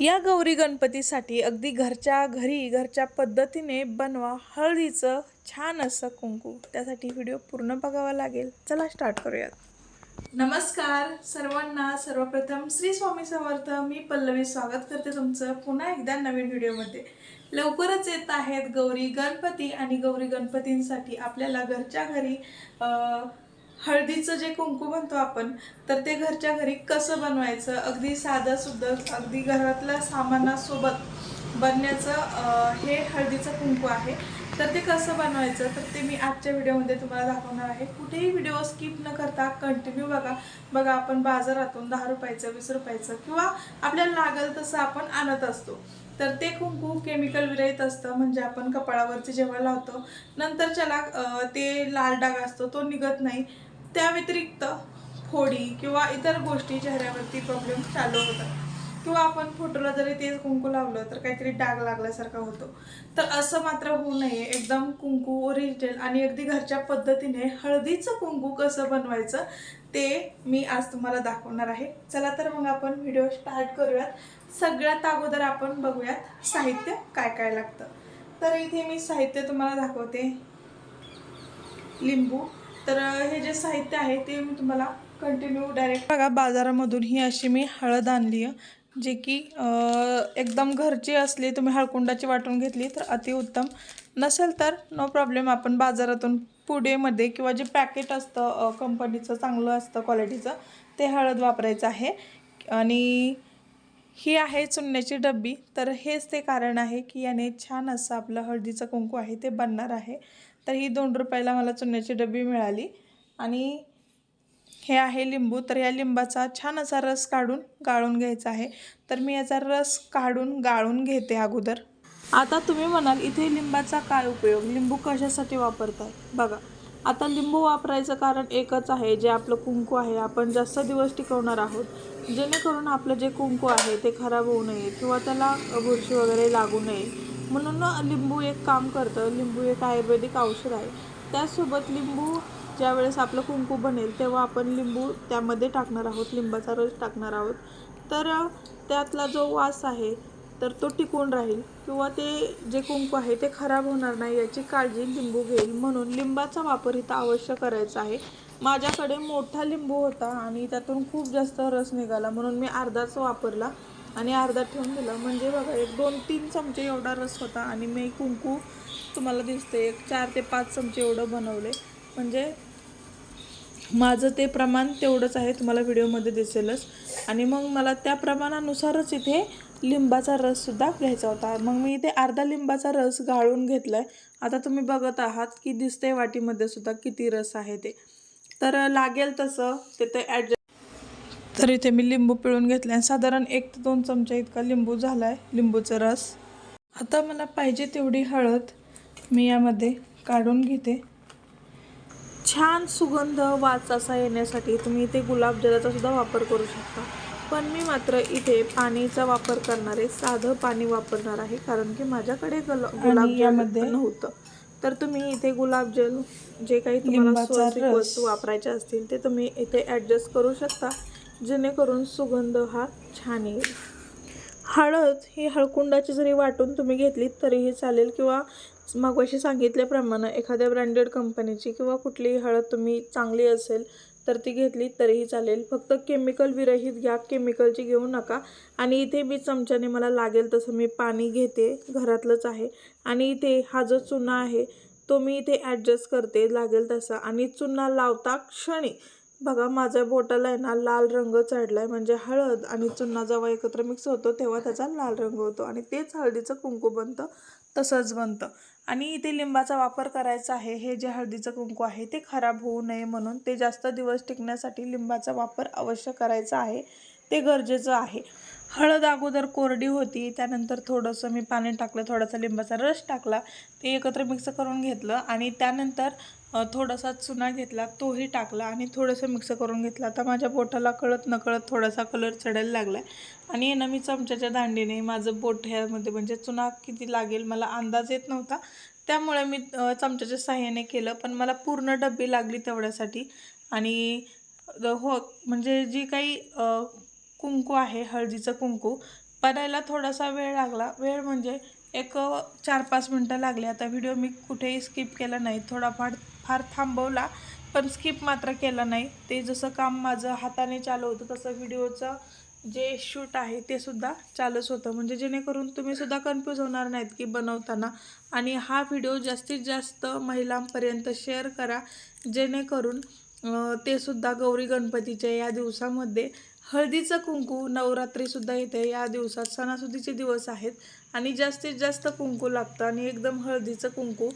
या गौरी गणपतीसाठी अगदी घरच्या घरी घरच्या पद्धतीने बनवा हळदीचं छान असं कुंकू. त्यासाठी व्हिडिओ पूर्ण बघावा लागेल. चला स्टार्ट करूयात. नमस्कार सर्वांना. सर्वप्रथम श्री स्वामी समर्थ. मी पल्लवी स्वागत करते तुमचं पुन्हा एकदा नवीन व्हिडिओमध्ये. लवकरच येत आहेत गौरी गणपती आणि गौरी गणपतींसाठी आपल्याला घरच्या घरी हळदीचं जे कुंकू म्हणतो आपण तर ते घरच्या घरी कसं बनवायचं? अगदी साधं सुद्धा अगदी घरातल्या सामानासोबत बनण्याचं हे हळदीचं कुंकू आहे. तर ते कसं बनवायचं? तर ते मी आजच्या व्हिडिओमध्ये तुम्हाला दाखवणार आहे. कुठेही व्हिडिओ स्किप न करता कंटिन्यू बघा. बघा आपण बाजारातून दहा रुपयाचं वीस रुपयाचं किंवा आपल्याला लागेल तसं आपण आणत असतो. तर ते कुंकू केमिकल विरहित असतं. म्हणजे आपण कपाळावरती जेव्हा लावतो नंतरच्याला अं, ते लाल डाग असतो तो निघत नाही. त्या व्यतिरिक्त फोडी किंवा इतर गोष्टी चेहऱ्यावरती प्रॉब्लेम चालू होतात. किंवा आपण फोटोला जरी तेच कुंकू लावलं तर काहीतरी डाग लागल्यासारखा होतो. तर असं मात्र होऊ नये. एकदम कुंकू ओरिजिनल आणि अगदी घरच्या पद्धतीने हळदीचं कुंकू कसं बनवायचं ते मी आज तुम्हाला दाखवणार आहे. चला तर मग आपण व्हिडिओ स्टार्ट करूयात. सगळ्यात अगोदर आपण बघूयात साहित्य काय काय लागतं. तर इथे मी साहित्य तुम्हाला दाखवते. लिंबू. तर हे जे साहित्य आहे ते मी तुम्हाला कंटिन्यू डायरेक्ट बघा बाजारामधून ही अशी मी हळद आणली आहे जे की एकदम घरची असली तुम्ही हळकुंडाची वाटून घेतली तर अतिउत्तम नसेल तर नो प्रॉब्लेम आपण बाजारातून पुडेमध्ये किंवा जे पॅकेट असतं कंपनीचं चांगलं असतं क्वालिटीचं ते हळद वापरायचं आहे. आणि ही आहे चुन्याची डब्बी. तर हेच ते कारण आहे की याने छान असं आपलं हळदीचं कुंकू आहे ते बनणार आहे. तर ही दोन रुपयाला मला चुन्याची डबी मिळाली. आणि हे आहे लिंबू. तर या लिंबाचा छान असा रस काढून गाळून घ्यायचा आहे. तर मी याचा रस काढून गाळून घेते अगोदर. आता तुम्ही म्हणाल इथे लिंबाचा काय उपयोग? लिंबू कशासाठी वापरतात? बघा आता लिंबू वापरायचं कारण एकच आहे जे आपलं कुंकू आहे. आपण जास्त दिवस टिकवणार आहोत. जेणेकरून आपलं जे कुंकू आहे ते खराब होऊ नये किंवा त्याला बुरशी वगैरे लागू नये. म्हणून लिंबू एक काम करतं. लिंबू एक आयुर्वेदिक औषध आहे. त्याचसोबत लिंबू ज्यावेळेस आपलं कुंकू बनेल तेव्हा आपण लिंबू त्यामध्ये टाकणार आहोत. लिंबाचा रस टाकणार आहोत. तर त्यातला जो वास आहे तर तो टिकून राहील किंवा ते जे कुंकू आहे ते खराब होणार नाही याची काळजी लिंबू घेईल. म्हणून लिंबाचा वापर इथं अवश्य करायचा आहे. माझ्याकडे मोठा लिंबू होता आणि त्यातून खूप जास्त रस निघाला. म्हणून मी अर्धाच वापरला. आणि अर्धा ठेवून दिला. म्हणजे बघा एक दोन तीन चमचे एवढा रस होता आणि मी कुंकू तुम्हाला दिसते एक चार ते पाच चमचे एवढं बनवले. म्हणजे माझं ते प्रमाण तेवढंच आहे तुम्हाला व्हिडिओमध्ये दिसेलच. आणि मग मला त्या प्रमाणानुसारच इथे लिंबाचा रससुद्धा घ्यायचा होता. मग मी इथे अर्धा लिंबाचा रस गाळून घेतला आहे आता तुम्ही बघत आहात की दिसते वाटीमध्ये सुद्धा किती रस आहे ते. तर लागेल तसं तिथे ॲडजस्ट तर इथे मी लिंबू पिळून घेतलं आहे साधारण एक ते दोन चमचे इतका लिंबू झाला आहे लिंबूचा रस. आता मला पाहिजे तेवढी हळद मी यामध्ये काढून घेते. छान सुगंध वास असा येण्यासाठी तुम्ही इथे गुलाबजलाचा सुद्धा वापर करू शकता. पण मी मात्र इथे पाणीचा वापर करणार आहे साधं पाणी वापरणार आहे कारण की माझ्याकडे गल गुलाबजल नव्हतं. तर तुम्ही इथे गुलाबजल जे काही तुम्हाला वस्तू वापरायच्या असतील ते तुम्ही इथे ॲडजस्ट करू शकता. जेणेकरून सुगंध हा छान येईल. हळद ही हळकुंडाची जरी वाटून तुम्ही घेतलीत तरीही चालेल किंवा मगाशी सांगितल्याप्रमाणे एखाद्या ब्रँडेड कंपनीची किंवा कुठलीही हळद तुम्ही चांगली असेल तर ती घेतली तरीही चालेल. फक्त केमिकल विरहित घ्या केमिकलची घेऊ नका. आणि इथे मी चमच्याने मला लागेल तसं मी पाणी घेते घरातलंच आहे. आणि इथे हा जो चुना आहे तो मी इथे ॲडजस्ट करते लागेल तसा. आणि चुना लावता क्षणी बघा माझ्या बोटाला आहे ना लाल रंग चढला आहे म्हणजे हळद आणि चुन्ना जेव्हा एकत्र मिक्स होतो तेव्हा त्याचा लाल रंग होतो. आणि तेच हळदीचं कुंकू बनतं तसंच बनतं. आणि इथे लिंबाचा वापर करायचा आहे. हे जे हळदीचं कुंकू आहे ते खराब होऊ नये म्हणून ते जास्त दिवस टिकण्यासाठी लिंबाचा वापर अवश्य करायचा आहे. ते गरजेचं आहे. हळद अगोदर कोरडी होती त्यानंतर थोडंसं मी पाणी टाकलं थोडासा लिंबाचा रस टाकला ते एकत्र मिक्स करून घेतलं आणि त्यानंतर थोडासा चुना घेतला तोही टाकला आणि थोडंसं मिक्स करून घेतला. आता माझ्या बोटाला कळत नकळत थोडासा कलर चढायला लागला आहे आणि ना मी चमच्याच्या दांडीने माझं बोट ह्यामध्ये म्हणजे चुना किती लागेल मला अंदाज येत नव्हता. त्यामुळे मी चमच्याच्या साह्याने केलं पण मला पूर्ण डब्बी लागली तेवढ्यासाठी. आणि हो म्हणजे जी काही कुंकू आहे हळदीचं कुंकू बनायला थोडासा वेळ लागला. वेळ म्हणजे एक चार पाच मिनटं लागले. आता व्हिडिओ मी कुठेही स्किप केला नाही. थोडाफार फार थांबवला पण स्किप मात्र केला नाही. ते जसं काम माझं हाताने चालू होतं तसं व्हिडिओचं जे शूट आहे ते सुद्धा चालूच होतं. म्हणजे जेणेकरून तुम्ही सुद्धा कन्फ्यूज होणार नाहीत की बनवताना. आणि हा व्हिडिओ जास्तीत जास्त महिलांपर्यंत शेअर करा जेणेकरून ते सुद्धा गौरी गणपतीच्या या दिवसामध्ये हळदीचं कुंकू नवरात्रीसुद्धा येते या दिवसात सणासुदीचे दिवस आहेत. आणि जास्तीत जास्त कुंकू लागतं आणि एकदम हळदीचं कुंकू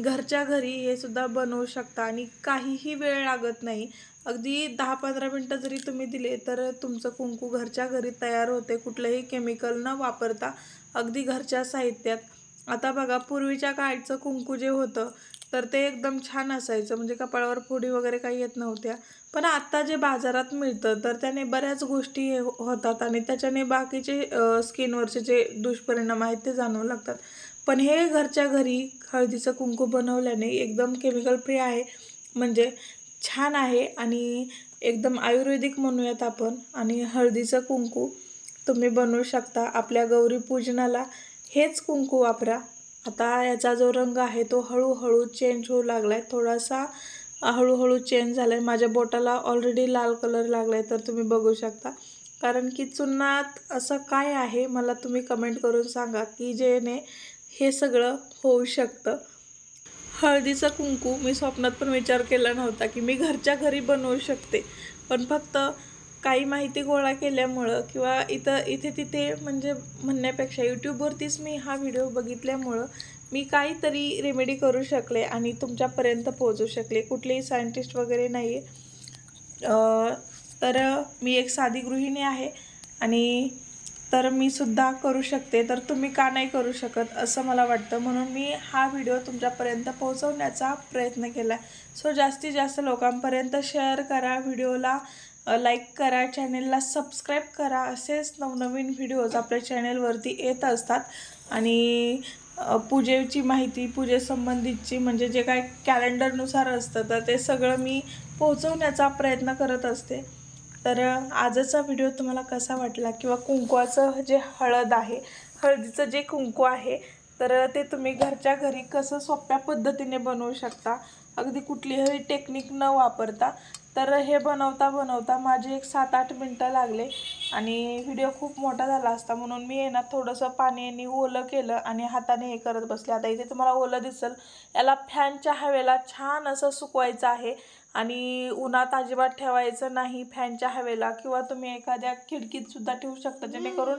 घरच्या घरी हे सुद्धा बनवू शकता आणि काहीही वेळ लागत नाही. अगदी दहा पंधरा मिनटं जरी तुम्ही दिले तर तुमचं कुंकू घरच्या घरी तयार होते. कुठलंही केमिकल न वापरता अगदी घरच्या साहित्यात. आता बघा पूर्वीच्या काळचं कुंकू जे होतं तर ते एकदम छान असायचं. म्हणजे कपाळावर फोडी वगैरे काही येत नव्हत्या. पण आत्ता जे बाजारात मिळतं तर त्याने बऱ्याच गोष्टी हे होतात आणि त्याच्याने बाकीचे स्किनवरचे जे दुष्परिणाम आहेत ते जाणवू लागतात. पण हे घरच्या घरी हळदीचं कुंकू बनवल्याने एकदम केमिकल फ्री आहे. म्हणजे छान आहे आणि एकदम आयुर्वेदिक म्हणूयात आपण. आणि हळदीचं कुंकू तुम्ही बनवू शकता. आपल्या गौरी पूजनाला हेच कुंकू वापरा. आता याचा जो रंग आहे तो हळूहळू चेंज होऊ लागला आहे थोडासा हळूहळू चेंज झाला आहे माझ्या बोटाला ऑलरेडी लाल कलर लागला आहे तर तुम्ही बघू शकता. कारण की चुन्नात असं काय आहे मला तुम्ही कमेंट करून सांगा की जेणे हे सगळं होऊ शकतं. हळदीचं कुंकू मी स्वप्नात पण विचार केला नव्हता की मी घरच्या घरी बनवू शकते. पण फक्त काही माहिती गोळा केल्यामुळं किंवा इथं इथे तिथे म्हणजे म्हणण्यापेक्षा यूट्यूबवरतीच मी हा व्हिडिओ बघितल्यामुळं मी काहीतरी रेमेडी करू शकले आणि तुमच्यापर्यंत पोहोचू शकले. कुठलेही सायंटिस्ट वगैरे नाही आहे तर मी एक साधी गृहिणी आहे आणि तर मी सुद्धा करू शकते तर तुम्ही का नाही करू शकत असं मला वाटतं. म्हणून मी हा व्हिडिओ तुमच्यापर्यंत पोहोचवण्याचा प्रयत्न केला सो जास्तीत जास्त लोकांपर्यंत शेअर करा व्हिडिओला लाईक करा चॅनेलला सबस्क्राईब करा. असेच नवनवीन व्हिडिओज आपल्या चॅनेलवरती येत असतात. आणि पूजेची माहिती पूजेसंबंधीची म्हणजे जे काय कॅलेंडरनुसार असतं तर ते सगळं मी पोहोचवण्याचा प्रयत्न करत असते. तर आजचा व्हिडिओ तुम्हाला कसा वाटला? किंवा कुंकवाचं जे हळद आहे हळदीचं जे कुंकू आहे तर ते तुम्ही घरच्या घरी कसं सोप्या पद्धतीने बनवू शकता? अगदी कुठलीही टेक्निक न वापरता. तर हे बनवता बनवता माझे एक सात आठ मिनटं लागले आणि व्हिडिओ खूप मोठा झाला असता. म्हणून मी आहे ना थोडंसं पाण्याने ओलं केलं आणि हाताने हे करत बसले. आता इथे तुम्हाला ओलं दिसेल. याला फॅनच्या हवेला छान असं सुकवायचं आहे. आणि उन्हात अजिबात ठेवायचं नाही फॅनच्या हवेला किंवा तुम्ही एखाद्या खिडकीत सुद्धा ठेवू शकता जेणेकरून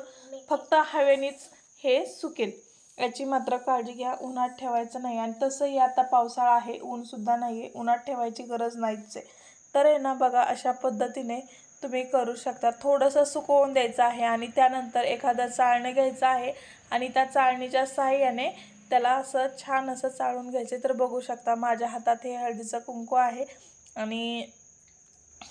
फक्त हवेनेच हे सुकेल. याची मात्र काळजी घ्या उन्हात ठेवायचं नाही. आणि तसंही आता पावसाळा आहे ऊनसुद्धा नाही आहे उन्हात ठेवायची गरज नाहीच आहे. तर आहे ना बघा अशा पद्धतीने तुम्ही करू शकता. थोडंसं सुकवून द्यायचं आहे आणि त्यानंतर एखादं चाळणं घ्यायचं आहे आणि त्या चाळणीच्या साहाय्याने त्याला असं छान असं चाळून घ्यायचे तर बघू शकता माझ्या हातात हे हळदीचं कुंकू आहे. आणि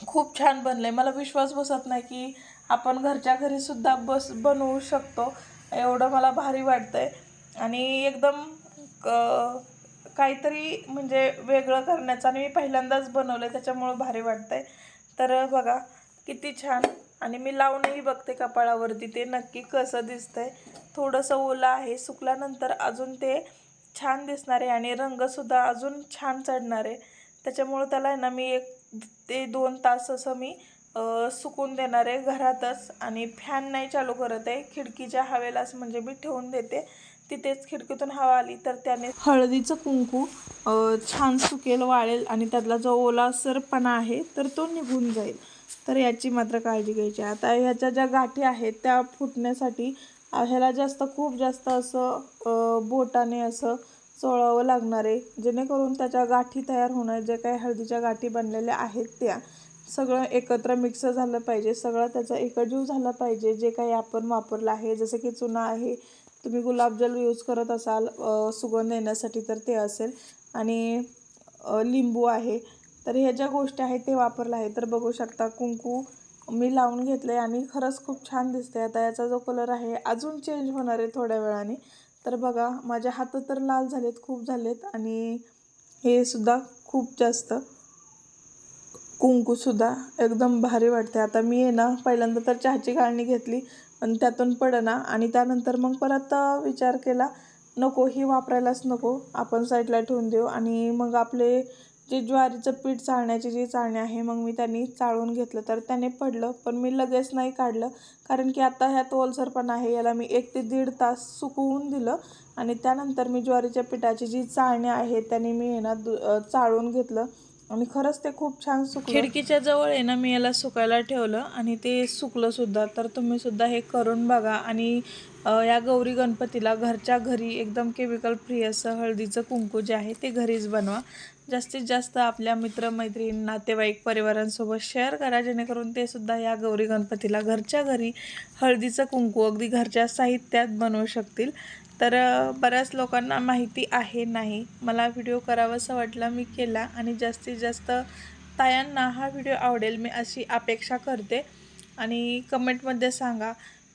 खूप छान बनलं आहे मला विश्वास बसत नाही की आपण घरच्या घरीसुद्धा बस बनवू शकतो. एवढं मला भारी वाटतं आहे आणि एकदम क- काहीतरी म्हणजे वेगळं करण्याचं आणि मी पहिल्यांदाच बनवलं आहे त्याच्यामुळं भारी वाटतं आहे तर बघा किती छान. आणि मी लावूनही बघते कपाळावरती ते नक्की कसं दिसतं आहे थोडंसं ओलं आहे सुकल्यानंतर अजून ते छान दिसणार आहे आणि रंगसुद्धा अजून छान चढणार. आहे त्याच्यामुळं त्याला आहे ना मी एक ते दोन तास असं मी सुकून देणार आहे घरातच. आणि फॅन नाही चालू करत आहे. खिडकीच्या हवेलाच म्हणजे मी ठेवून देते. तिथेच खिडकीतून हवा आली तर त्याने हळदीचं कुंकू छान सुकेल वाळेल आणि त्यातला जो ओला सरपणा आहे तर तो निघून जाईल. तर याची मात्र काळजी घ्यायची आहे. आता ह्याच्या ज्या गाठी आहेत त्या फुटण्यासाठी ह्याला जास्त खूप जास्त असं बोटाने असं चोळावं लागणार आहे. जेणेकरून त्याच्या गाठी तयार होणार जे काही हळदीच्या गाठी बनलेल्या आहेत त्या सगळं एकत्र मिक्स झालं पाहिजे. सगळं त्याचा एकजीव झाला पाहिजे. जे काही आपण वापरलं आहे जसं की चुना आहे तुम्ही गुलाबजल यूज करत असाल सुगंध येण्यासाठी तर ते असेल. आणि लिंबू आहे तर ह्या ज्या गोष्टी आहेत ते वापरलं आहे. तर बघू शकता कुंकू मी लावून घेतलं आहे आणि खरंच खूप छान दिसते आता याचा जो कलर आहे अजून चेंज होणार आहे थोड्या वेळाने. तर बघा माझ्या हात तर लाल झालेत खूप झालेत आणि हे सुद्धा खूप जास्त. कुंकूसुद्धा एकदम भारी वाटते आता मी आहे ना पहिल्यांदा तर चहाची गाळणी घेतली पण त्यातून पडना आणि त्यानंतर मग परत विचार केला नको ही वापरायलाच नको आपण साईडला ठेवून देऊ आणि मग आपले जे ज्वारीचं पीठ चाळण्याची जी चाळणी आहे मग मी त्यांनी चाळून घेतलं. तर त्याने पडलं पण मी लगेच नाही काढलं. कारण की आता ह्यात ओलसरपण आहे याला मी एक ते दीड तास सुकवून दिलं. आणि त्यानंतर मी ज्वारीच्या पिठाची जी चाळणी आहे त्याने मी ना दु चाळून घेतलं. आणि खरंच ते खूप छान सुकलं. खिडकीच्या जवळ आहे ना मी याला सुकायला ठेवलं. आणि ते सुकलं सुद्धा. तर तुम्ही सुद्धा हे करून बघा. आणि या गौरी गणपतीला घरच्या घरी एकदम केमिकल फ्री असं हळदीचं कुंकू जे आहे ते घरीच बनवा. जास्तीत जास्त आपल्या मित्रमैत्रीण नातेवाईक परिवारांसोबत शेअर करा जेणेकरून ते सुद्धा या गौरी गणपतीला घरच्या घरी हळदीचं कुंकू अगदी घरच्या साहित्यात बनवू शकतील. तर बऱ्याच लोकांना माहिती आहे नाही. मला व्हिडिओ करावासा वाटला मी केला आणि जास्तीत जास्त तायांना हा व्हिडिओ आवडेल मी अशी अपेक्षा करते. आणि कमेंटमध्ये सांगा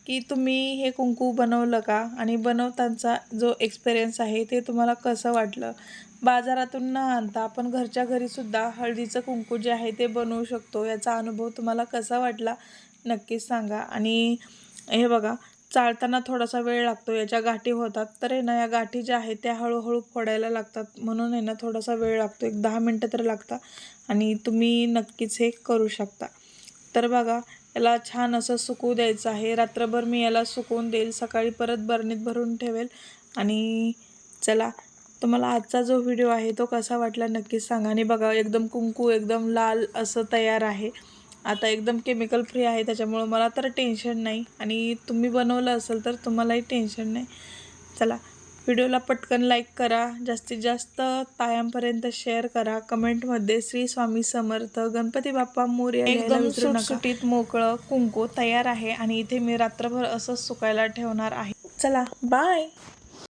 की तुम्ही हे कुंकू बनवलं का? आणि बनवताना जो एक्सपिरियन्स आहे ते तुम्हाला कसं वाटलं? बाजारातून न आणता आपण घरच्या घरीसुद्धा हळदीचं कुंकू जे आहे ते बनवू शकतो. याचा अनुभव तुम्हाला कसा वाटला नक्कीच सांगा. आणि हे बघा चाळताना थोडासा वेळ लागतो याच्या गाठी होतात तर आहे ना या गाठी ज्या आहेत त्या हळूहळू फोडायला लागतात. म्हणून आहे ना थोडासा वेळ लागतो एक दहा मिनटं तर लागतात आणि तुम्ही नक्कीच हे करू शकता. तर बघा याला छान असं सुकू द्यायचं आहे. रात्रभर मी याला सुकवून देईल. सकाळी परत बरणीत भरून ठेवेल आणि चला तुम्हाला आजचा जो व्हिडिओ आहे तो कसा वाटला नक्कीच सांगा. आणि बघा एकदम कुंकू एकदम लाल असं तयार आहे. आता एकदम केमिकल फ्री आहे त्याच्यामुळं मला तर टेन्शन नाही. आणि तुम्ही बनवलं असेल तर तुम्हालाही टेन्शन नाही. चला व्हिडिओला पटकन लाईक करा. जास्तीत जास्त तायांपर्यंत शेअर करा. कमेंटमध्ये श्री स्वामी समर्थ गणपती बाप्पा मोरया एकदम सुटसुटीत मोकळं कुंकू तयार आहे आणि इथे मी रात्रभर असंच सुकायला ठेवणार आहे. चला बाय